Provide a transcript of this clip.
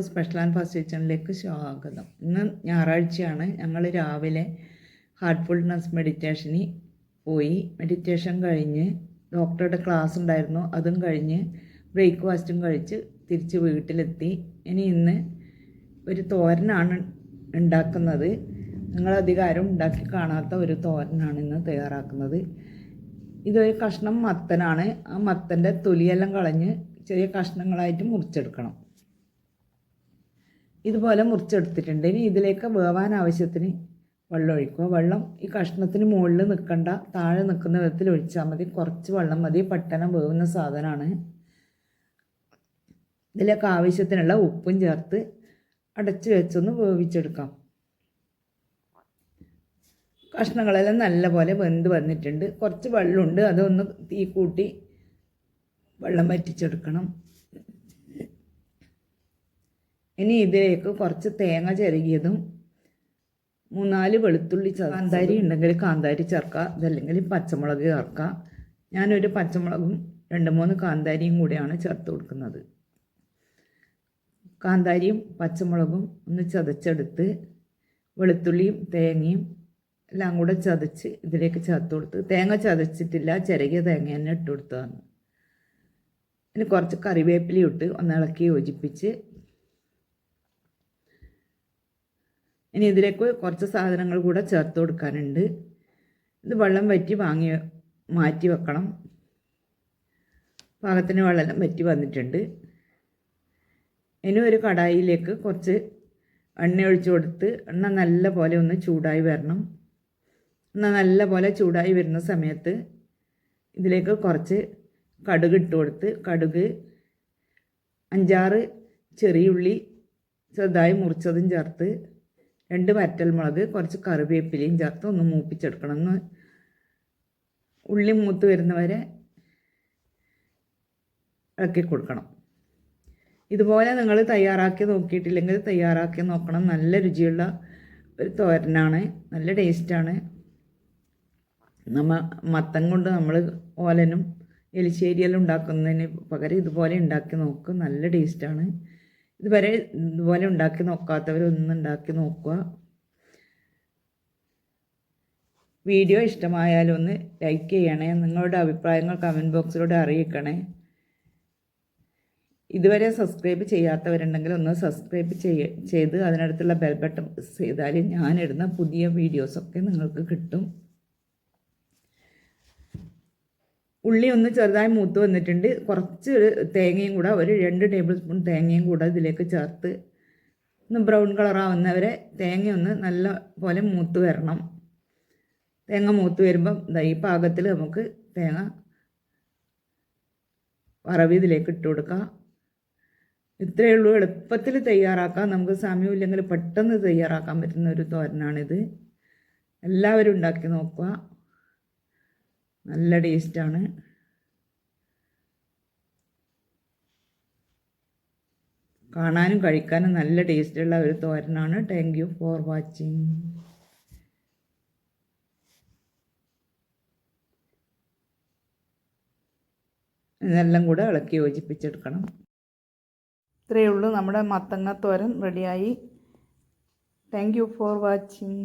Special and first കിച്ചണിലേക്ക് സ്വാഗതം. ഇന്ന് ഞായറാഴ്ചയാണ്. ഞങ്ങൾ രാവിലെ ഹാർട്ട്ഫുൾനെസ് മെഡിറ്റേഷന് പോയി. മെഡിറ്റേഷൻ കഴിഞ്ഞ് ഡോക്ടറുടെ ക്ലാസ് ഉണ്ടായിരുന്നു. അതും കഴിഞ്ഞ് ബ്രേക്ക്ഫാസ്റ്റും കഴിച്ച് തിരിച്ച് വീട്ടിലെത്തി. ഇനി ഇന്ന് ഒരു തോരനാണ് ഉണ്ടാക്കുന്നത്. നിങ്ങളധികം ആരും ഉണ്ടാക്കി കാണാത്ത ഒരു തോരനാണ് ഇന്ന് തയ്യാറാക്കുന്നത്. ഇതൊരു കഷ്ണം മത്തനാണ്. ആ മത്തന്റെ തൊലിയെല്ലാം കളഞ്ഞ് ചെറിയ കഷ്ണങ്ങളായിട്ട് മുറിച്ചെടുക്കണം. ഇതുപോലെ മുറിച്ചെടുത്തിട്ടുണ്ട്. ഇനി ഇതിലേക്ക് വേവാൻ ആവശ്യത്തിന് വെള്ളം ഒഴിക്കുക. വെള്ളം ഈ കഷ്ണത്തിന് മുകളിൽ നിൽക്കണ്ട താഴെ നിൽക്കുന്ന വിധത്തിൽ ഒഴിച്ചാൽ മതി. കുറച്ച് വെള്ളം മതി. പെട്ടെന്ന് വേവുന്ന സാധനമാണ്. ഇതിലേക്ക് ആവശ്യത്തിനുള്ള ഉപ്പും ചേർത്ത് അടച്ചു വെച്ചൊന്ന് വേവിച്ചെടുക്കാം. കഷ്ണങ്ങളെല്ലാം നല്ലപോലെ വെന്ത് വന്നിട്ടുണ്ട്. കുറച്ച് വെള്ളമുണ്ട്. അതൊന്ന് തീ കൂട്ടി വെള്ളം വറ്റിച്ചെടുക്കണം. ഇനി ഇതിലേക്ക് കുറച്ച് തേങ്ങ ചിരകിയതും മൂന്നാൽ വെളുത്തുള്ളി കാന്താരി ഉണ്ടെങ്കിൽ കാന്താരി ചേർക്കുക. അതല്ലെങ്കിൽ പച്ചമുളക് ചേർക്കുക. ഞാനൊരു പച്ചമുളകും രണ്ട് മൂന്ന് കാന്താരിയും കൂടിയാണ് ചേർത്ത് കൊടുക്കുന്നത്. കാന്താരിയും പച്ചമുളകും ഒന്ന് ചതച്ചെടുത്ത് വെളുത്തുള്ളിയും തേങ്ങയും എല്ലാം കൂടെ ചതച്ച് ഇതിലേക്ക് ചേർത്ത് കൊടുത്ത് തേങ്ങ ചതച്ചിട്ടില്ല ചിരകിയ തേങ്ങ തന്നെ ഇട്ട് കൊടുത്തതാണ്. ഇനി കുറച്ച് കറിവേപ്പില ഇട്ട് ഒന്ന് ഇളക്കി യോജിപ്പിച്ച് ഇനി ഇതിലേക്ക് കുറച്ച് സാധനങ്ങൾ കൂടെ ചേർത്ത് കൊടുക്കാനുണ്ട്. ഇത് വെള്ളം വറ്റി വാങ്ങി മാറ്റി വെക്കണം. പാകത്തിന് വെള്ളം വറ്റി വന്നിട്ടുണ്ട്. ഇനി ഒരു കടായിലേക്ക് കുറച്ച് എണ്ണ ഒഴിച്ചു കൊടുത്ത് എണ്ണ നല്ല പോലെ ഒന്ന് ചൂടായി വരണം. എണ്ണ നല്ല പോലെ ചൂടായി വരുന്ന സമയത്ത് ഇതിലേക്ക് കുറച്ച് കടുക് ഇട്ട് കൊടുത്ത് കടുക് അഞ്ചാറ് ചെറിയുള്ളി ചെറുതായി മുറിച്ചതും ചേർത്ത് രണ്ട് വറ്റൽമുളക് കുറച്ച് കറിവേപ്പിലയും ചേർത്ത് ഒന്ന് മൂപ്പിച്ചെടുക്കണം. ഒന്ന് ഉള്ളി മൂത്ത് വരുന്നവരെ ഇളക്കി കൊടുക്കണം. ഇതുപോലെ നിങ്ങൾ തയ്യാറാക്കി നോക്കിയിട്ടില്ലെങ്കിൽ തയ്യാറാക്കി നോക്കണം. നല്ല രുചിയുള്ള ഒരു തോരനാണ്. നല്ല ടേസ്റ്റാണ്. നമ്മ മത്തം കൊണ്ട് നമ്മൾ ഓലനും എലിശ്ശേരിയെല്ലാം ഉണ്ടാക്കുന്നതിന് പകരം ഇതുപോലെ ഉണ്ടാക്കി നോക്കും. നല്ല ടേസ്റ്റാണ്. ഇതുവരെ ഇതുപോലെ ഉണ്ടാക്കി നോക്കാത്തവരൊന്നും ഉണ്ടാക്കി നോക്കുക. വീഡിയോ ഇഷ്ടമായാലും ഒന്ന് ലൈക്ക് ചെയ്യണേ. നിങ്ങളുടെ അഭിപ്രായങ്ങൾ കമന്റ് ബോക്സിലൂടെ അറിയിക്കണേ. ഇതുവരെ സബ്സ്ക്രൈബ് ചെയ്യാത്തവരുണ്ടെങ്കിൽ ഒന്ന് സബ്സ്ക്രൈബ് ചെയ്യ ചെയ്ത് അതിനടുത്തുള്ള ബെൽ ബട്ടൺ പ്രസ് ചെയ്താൽ ഞാനിടുന്ന പുതിയ വീഡിയോസൊക്കെ നിങ്ങൾക്ക് കിട്ടും. ഉള്ളി ഒന്ന് ചെറുതായി മൂത്ത് വന്നിട്ടുണ്ട്. കുറച്ച് തേങ്ങയും കൂടെ ഒരു രണ്ട് ടേബിൾ സ്പൂൺ തേങ്ങയും കൂടെ ഇതിലേക്ക് ചേർത്ത് ഒന്ന് ബ്രൗൺ കളറാവുന്നവരെ ഒന്ന് നല്ല പോലെ മൂത്ത് വരണം. തേങ്ങ മൂത്ത് വരുമ്പം ഈ പാകത്തിൽ നമുക്ക് തേങ്ങ വറവ് ഇതിലേക്ക് ഇട്ട് കൊടുക്കാം. ഇത്രയേ ഉള്ളൂ. എളുപ്പത്തിൽ തയ്യാറാക്കാം. നമുക്ക് സമയമില്ലെങ്കിൽ പെട്ടെന്ന് തയ്യാറാക്കാൻ പറ്റുന്ന ഒരു തോരനാണിത്. എല്ലാവരും ഉണ്ടാക്കി നോക്കുക. നല്ല ടേസ്റ്റാണ് കാണാനും കഴിക്കാനും നല്ല ടേസ്റ്റുള്ള ഒരു തോരനാണ്. താങ്ക് യു ഫോർ വാച്ചിങ് ഇതെല്ലാം കൂടെ ഇളക്കി യോജിപ്പിച്ചെടുക്കണം. ഇത്രയേ ഉള്ളൂ. നമ്മുടെ മത്തങ്ങ തോരൻ റെഡിയായി താങ്ക് യു ഫോർ വാച്ചിങ്